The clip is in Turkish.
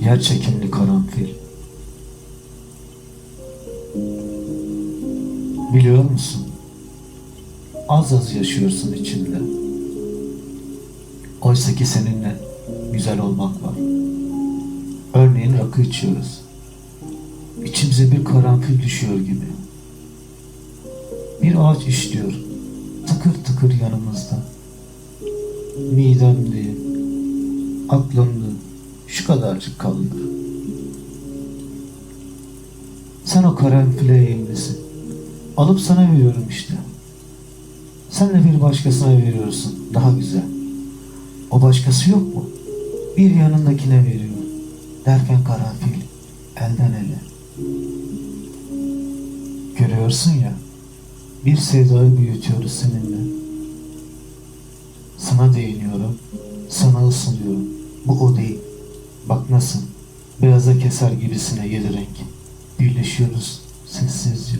Yer çekimli karanfil. Biliyor musun? Az az yaşıyorsun içinde. Oysa ki seninle güzel olmak var. Örneğin rakı içiyoruz. İçimize bir karanfil düşüyor gibi. Bir ağaç işliyor. Tıkır tıkır yanımızda. Midemde, aklımda şu kadarcık kalıyor. Sen o karanfile eğimlisin. Alıp sana veriyorum işte. Sen de bir başkasına veriyorsun. Daha güzel. O başkası yok mu? Bir yanındakine veriyor. Derken karanfil elden ele. Görüyorsun ya. Bir sevdayı büyütüyoruz seninle. Sana değiniyorum. Sana ısınıyorum. Bu o değil. Bak nasıl, beyaza keser gibisine gelerek birleşiyoruz sessizce.